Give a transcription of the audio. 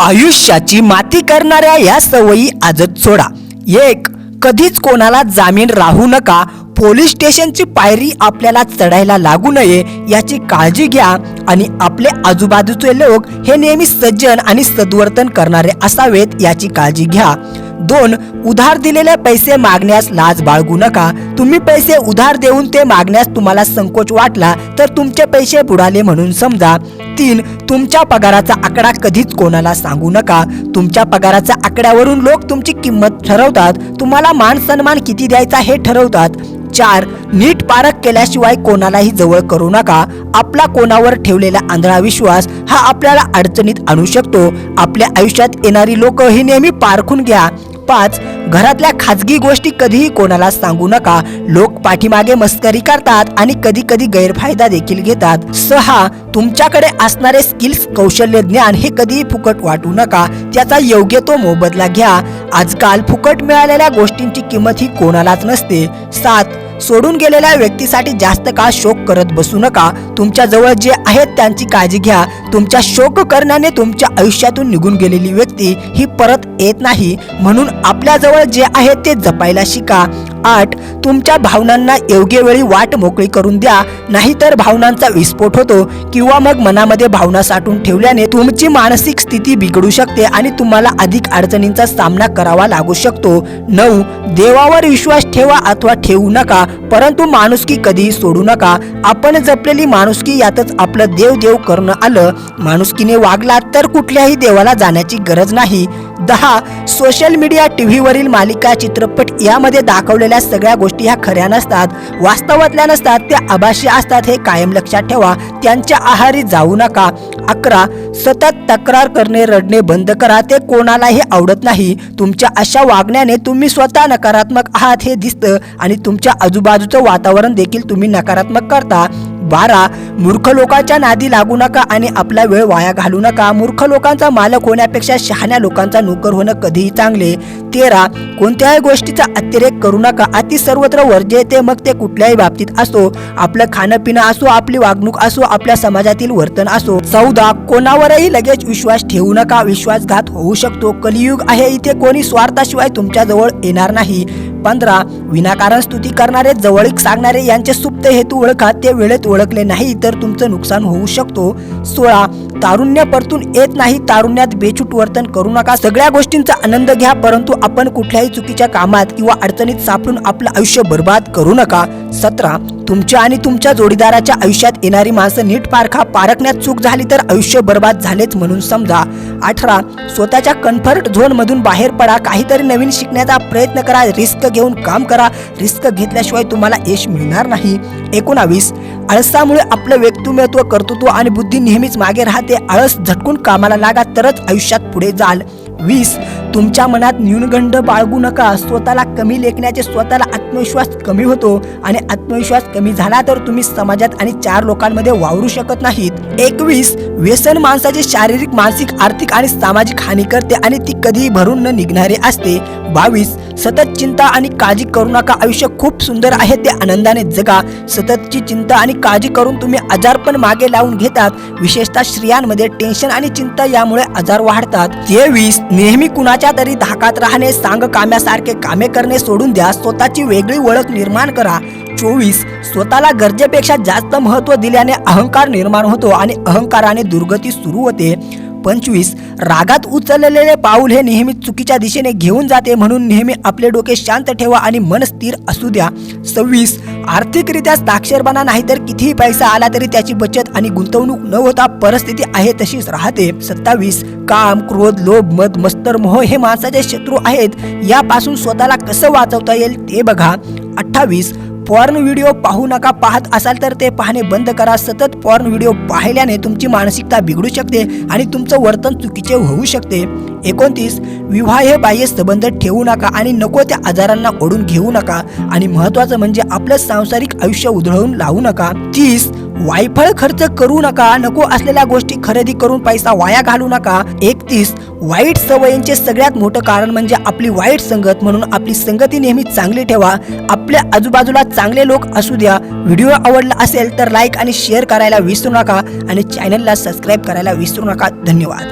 आयुष्याची माती करणाऱ्या या सवयी आजच सोडा. एक कधीच कोणाला जामीन राहू नका. पोलीस स्टेशनची पायरी आपल्याला चढायला लागू नये याची काळजी घ्या आणि आपले आजूबाजूचे लोक हे नेहमी सज्जन आणि सद्वर्तन करणारे असावेत याची काळजी घ्या. दोन उधार दिलेले पैसे मागण्यास लाज बाळगू नका. तुम्ही पैसे उधार देऊन ते मागण्यास तुम्हाला संकोच वाटला तर तुमचे पैसे बुडाले म्हणून समजा. तीन तुमच्या पगाराचा आकडा कधीच कोणाला सांगू नका. तुमच्या पगाराच्या आकड्यावरून लोक तुमची किंमत ठरवतात. तुम्हाला मान सन्मान किती द्यायचा हे ठरवतात. चार नीट पारख केल्याशिवाय कोणालाही जवळ करू नका. आपला कोणावर ठेवलेला आंधळा विश्वास हा आपल्याला अडचणीत आणू शकतो. आपल्या आयुष्यात येणारी लोक ही नेहमी पारखून घ्या. But घरातल्या खाजगी गोष्टी कधीही कोणाला सांगू नका. लोक पाठीमागे मस्करी करतात आणि कधी कधी गैरफायदा देखील घेतात. सहा तुमच्याकडे असणारे स्किल्स कौशल्य ज्ञान हे कधीही फुकट वाटू नका. त्याचा योग्य तो मोबदला घ्या. आजकाल फुकट मिळालेल्या गोष्टींची किंमत ही कोणालाच नसते. सात सोडून गेलेल्या व्यक्तीसाठी जास्त काळ शोक करत बसू नका. तुमच्या जवळ जे आहेत त्यांची काळजी घ्या. तुमच्या शोक करण्याने तुमच्या आयुष्यातून निघून गेलेली व्यक्ती ही परत येत नाही. म्हणून आपल्याजवळ जवळ जे आहे ते जपायला शिका. आठ तुमच्या भावनांना योग्य वेळी वाट मोकळी करून द्या. नाहीतर भावनांचा विस्फोट होतो किंवा मग मनामध्ये भावना साठवून ठेवल्याने तुमची मानसिक स्थिती बिघडू शकते आणि तुम्हाला अधिक अडचणींचा सामना करावा लागू शकतो. नऊ देवावर विश्वास ठेवा अथवा ठेवू नका परंतु माणुसकी कधीही सोडू नका. आपण जपलेली माणुसकी यातच आपलं देव देव करणं आलं. माणुसकीने वागला तर कुठल्याही देवाला जाण्याची गरज नाही. दहा सोशल मीडिया टीव्हीवरील मालिका चित्रपट यामध्ये दाखवलेल्या सगळ्या गोष्टी ह्या खऱ्या नसतात वास्तवातल्या नसतात त्या आभाशी असतात हे कायम लक्षात ठेवा. त्यांच्या आहारी जाऊ नका. अकरा सतत तक्रार करणे रडणे बंद करा ते कोणालाही आवडत नाही. तुमच्या अशा वागण्याने तुम्ही स्वतः नकारात्मक आहात हे दिसतं आणि तुमच्या आजूबाजूचं वातावरण देखील तुम्ही नकारात्मक करता. बारा मूर्ख लोकांच्या नादी लागू नका आणि आपला वेळ वाया घालू नका. मूर्ख लोकांचा मालक होण्यापेक्षा शहाण्या लोकांचा नोकर होणं कधीही चांगले. तेरा कोणत्याही गोष्टीचा अतिरेक करू नका. अति सर्वत्र वर्जे येते मग ते कुठल्याही बाबतीत असो. आपलं खाणं पिणं असो आपली वागणूक असो आपल्या समाजातील वर्तन असो. चौदा कोणावरही लगेच विश्वास ठेवू नका. विश्वासघात होऊ शकतो. कलियुग आहे इथे कोणी स्वार्थाशिवाय तुमच्या जवळ येणार नाही. पंधरा विनाकारण स्तुती करणारे जवळीक सांगणारे यांचे सुप्त हेतू ओळखा ते वेळेत ओळखले नाही तर तुमचं नुकसान होऊ शकतो. सोळा तारुण्य परतून येत नाही तारुण्यात बेछूट वर्तन करू नका. सगळ्या गोष्टींचा आनंद घ्या परंतु आपण कुठल्याही चुकीच्या कामात किंवा अडचणीत सापडून आपलं आयुष्य बर्बाद करू नका. सतरा तुमच्या आणि तुमच्या जोडीदाराच्या आयुष्यात येणारी माणसं नीट पारखा पारखण्यात चूक झाली तर आयुष्य बर्बाद झालेच म्हणून समजा. अठरा. स्वतःच्या कम्फर्ट झोनमधून बाहेर पडा. काहीतरी नवीन शिकण्याचा प्रयत्न करा. रिस्क घेऊन काम करा. रिस्क घेतल्याशिवाय तुम्हाला यश मिळणार नाही. एकोणावीस. आळसामुळे आपलं व्यक्तिमत्व कर्तृत्व आणि बुद्धी नेहमीच मागे राहते. आळस झटकून कामाला लागा तरच आयुष्यात पुढे जाल. वीस तुमच्या मनात न्यूनगंड बाळगू नका. स्वतःला कमी लेखण्याचे स्वतःला आत्मविश्वास कमी होतो आणि आत्मविश्वास कमी झाला तर तुम्ही समाजात आणि चार लोकांमध्ये वावरू शकत नाहीत. एकवीस व्यसन माणसाचे शारीरिक मानसिक आर्थिक आणि सामाजिक हानी करते आणि ती कधीही भरून न निघणारी असते. बावीस सतत चिंता आणि काळजी करू नका. आयुष्य खूप सुंदर आहे ते आनंदाने जगा. सततची चिंता आणि काळजी करून तुम्ही आजारपण मागे लावून घेतात. विशेषतः स्त्रियांमध्ये टेन्शन आणि चिंता यामुळे आजार वाढतात. तेवीस नेहमी कुणाच्या तरी धाकात राहणे सांग काम्यासारखे कामे करणे सोडून द्या. स्वतःची वेगळी ओळख निर्माण करा. चोवीस स्वतःला गरजेपेक्षा जास्त महत्त्व दिल्याने अहंकार निर्माण होतो आणि अहंकाराने दुर्गती सुरू होते. पंचवीस रागात उचललेले पाऊल हे नेहमी चुकीच्या दिशेने घेऊन जाते म्हणून नेहमी आपले डोके शांत ठेवा आणि मन स्थिर असू द्या. सव्वीस आर्थिकरित्या साक्षरपणा नाही तर कितीही पैसा आला तरी त्याची बचत आणि गुंतवणूक न होता परिस्थिती आहे तशीच राहते. सत्तावीस काम क्रोध लोभ मद मस्तर मोह हे माणसाचे शत्रू आहेत. यापासून स्वतःला कसं वाचवता येईल ते बघा. अठ्ठावीस पॉर्न व्हिडिओ पाहू नका पाहत असाल तर ते पाहणे बंद करा. सतत पॉर्न व्हिडिओ पाहिल्याने तुमची मानसिकता बिघडू शकते आणि तुमचं वर्तन चुकीचे होऊ शकते. एकोणतीस विवाह बाह्य संबंध ठेवू नका आणि नको त्या आजारांना ओढून घेऊ नका. आणि महत्वाचं म्हणजे आपलं सांसारिक आयुष्य उधळून लावू नका. तीस वायफळ खर्च करू नका नको असलेल्या गोष्टी खरेदी करून पैसा वाया घालू नका. एकतीस वाईट सवयींचे सगळ्यात मोठं कारण म्हणजे आपली वाईट संगत म्हणून आपली संगती नेहमी चांगली ठेवा. आपल्या आजूबाजूला चांगले लोक असू द्या. व्हिडिओ आवडला असेल तर लाईक आणि शेअर करायला विसरू नका आणि चॅनलला सबस्क्राईब करायला विसरू नका. धन्यवाद.